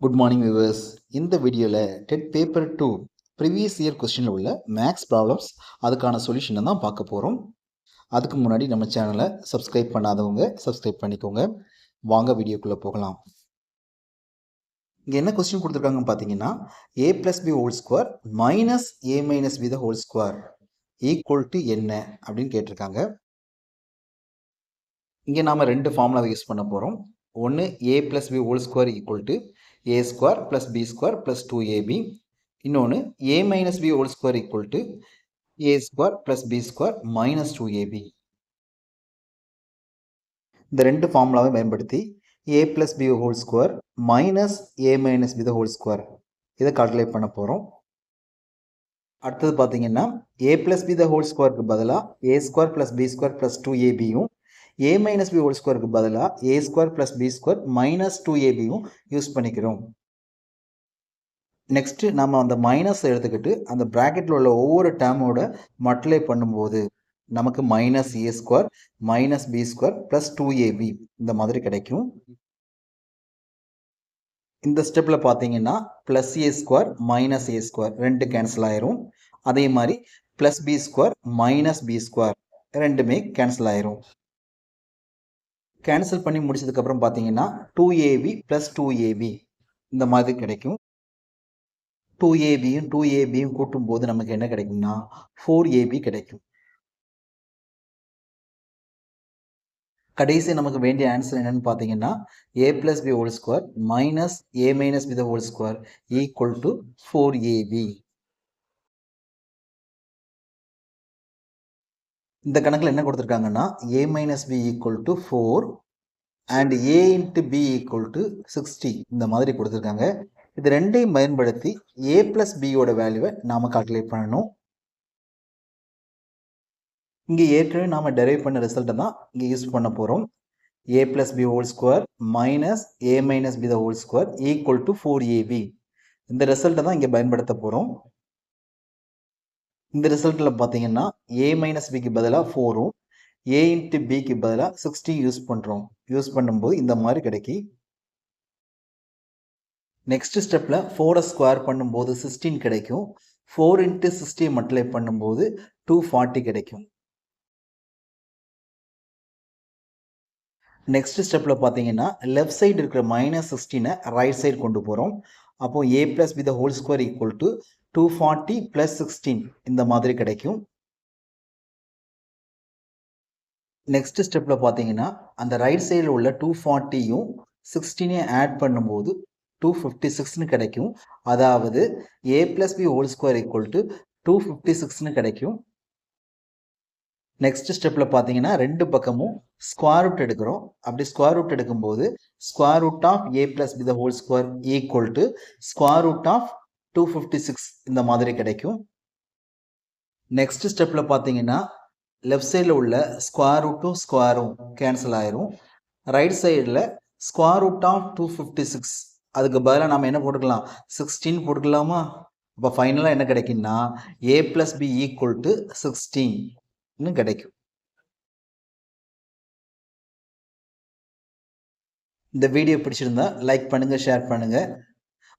Good morning viewers இந்த வீடியோவில் TET paper two previous year கொஸ்டினில் உள்ள மேக்ஸ் ப்ராப்ளம்ஸ் அதுக்கான சொல்யூஷனை தான் பார்க்க போகிறோம் அதுக்கு முன்னாடி நம்ம சேனலை சப்ஸ்கிரைப் பண்ணாதவங்க சப்ஸ்கிரைப் பண்ணிக்கோங்க. வாங்க வீடியோக்குள்ளே போகலாம். இங்கே என்ன கொஸ்டின் கொடுத்துருக்காங்கன்னு பார்த்தீங்கன்னா A plus B whole square minus A minus B the whole square equal to என்ன அப்படின்னு கேட்டிருக்காங்க. இங்கே நாம் ரெண்டு ஃபார்முலாவை யூஸ் பண்ண போகிறோம் ஒன்று A plus B whole square equal to A square plus B square plus two AB இன்னொன்று A minus B whole square equal to A square plus B square minus two AB இந்த ரெண்டு ஃபார்முலாவை பயன்படுத்தி A plus B whole square minus A minus B the whole square இதை calculate பண்ண போகிறோம் அடுத்தது பார்த்தீங்கன்னா A plus B the whole ஸ்கொயருக்கு பதிலாக A square plus B square plus two ஏபியும் A minus B whole ஸ்கொயருக்கு பதிலாக A square plus B square minus two ஏபியும் use பண்ணிக்கிறோம். நெக்ஸ்ட்டு நம்ம அந்த மைனஸ் எடுத்துக்கிட்டு அந்த ப்ராக்கெட்டில் உள்ள ஒவ்வொரு டேர்மோட மல்டிப்ளை பண்ணும்போது நமக்கு minus A square minus B square plus two AB இந்த மாதிரி கிடைக்கும். இந்த ஸ்டெப்பில் பார்த்தீங்கன்னா plus A square minus A square ரெண்டு கேன்சல் ஆயிரும். அதே மாதிரி plus B square minus B square ரெண்டுமே கேன்சல் ஆயிரும். கேன்சல் பண்ணி முடிச்சதுக்கப்புறம் பார்த்தீங்கன்னா two AB plus two AB இந்த மாதிரி கிடைக்கும். டூ ஏபியும் டூ ஏபியும் கூட்டும் போது நமக்கு என்ன கிடைக்கும்னா ஃபோர் ஏபி கிடைக்கும். கடைசி நமக்கு வேண்டிய ஆன்சர் என்னன்னு பார்த்தீங்கன்னா A plus B whole square minus A minus B the whole square equal to four AB இந்த கணக்கில் என்ன கொடுத்துருக்காங்கன்னா A minus B equal to four and A into B equal to sixty இந்த மாதிரி கொடுத்துருக்காங்க. இது ரெண்டையும் பயன்படுத்தி ஏ ப்ளஸ் பியோட வேல்யூவை நாம் கால்குலேட் பண்ணணும். இங்கே ஏற்கனவே நாம் டெரைவ் பண்ண ரிசல்ட்டை தான் இங்கே யூஸ் பண்ண போகிறோம் A plus B whole square minus A minus B the whole square equal to four AB இந்த ரிசல்ட்டை தான் இங்கே பயன்படுத்த போகிறோம் இந்த ரிசல்ட்டில் பார்த்தீங்கன்னா ஏ மைனஸ் பிக்கு பதிலாக ஃபோரும் ஏ இன்ட்டு பிக்கு பதிலாக சிக்ஸ்டி யூஸ் பண்ணுறோம் யூஸ் பண்ணும்போது இந்த மாதிரி கிடைக்கி. நெக்ஸ்ட் ஸ்டெப்பில் ஃபோரை ஸ்கொயர் பண்ணும்போது சிக்ஸ்டீன் கிடைக்கும். ஃபோர் இன்ட்டு சிக்ஸ்டி மல்டிப்ளை பண்ணும்போது டூ ஃபார்ட்டி கிடைக்கும். நெக்ஸ்ட் ஸ்டெப்பில் பார்த்தீங்கன்னா லெஃப்ட் சைடு இருக்கிற மைனஸ் சிக்ஸ்டீனை ரைட் சைடு கொண்டு போகிறோம் அப்போது A plus B the whole square equal to two forty plus sixteen இந்த மாதிரி கிடைக்கும். நெக்ஸ்ட் ஸ்டெப்பில் பார்த்தீங்கன்னா அந்த ரைட் சைடில் உள்ள டூ ஃபார்ட்டியும் சிக்ஸ்டீனையும் ஆட் பண்ணும்போது டூ ஃபிஃப்டி சிக்ஸ்னு கிடைக்கும். அதாவது A plus B whole square equal to two fifty சிக்ஸ்னு கிடைக்கும். நெக்ஸ்ட் ஸ்டெப்பில் பார்த்தீங்கன்னா ரெண்டு பக்கமும் ஸ்கொயர் ரூட் எடுக்கிறோம். அப்படி ஸ்கொயர் ரூட் எடுக்கும்போது square root of A plus B the whole square equal to square root of two fifty six இந்த மாதிரி கிடைக்கும். நெக்ஸ்ட் ஸ்டெப்பில் பார்த்தீங்கன்னா லெஃப்ட் சைடில் உள்ள ஸ்கொயர் ரூட்டும் ஸ்கொயரும் கேன்சல் ஆயிரும். ரைட் சைடில் square root of two fifty six அதுக்கு பதிலாக நம்ம என்ன போட்டுக்கலாம்? சிக்ஸ்டீன் போட்டுக்கலாமா? அப்போ ஃபைனலாக என்ன கிடைக்குன்னா A plus B equal to sixteen கிடைக்கும். இந்த வீடியோ பிடிச்சிருந்தா லைக் பண்ணுங்கள் ஷேர் பண்ணுங்கள்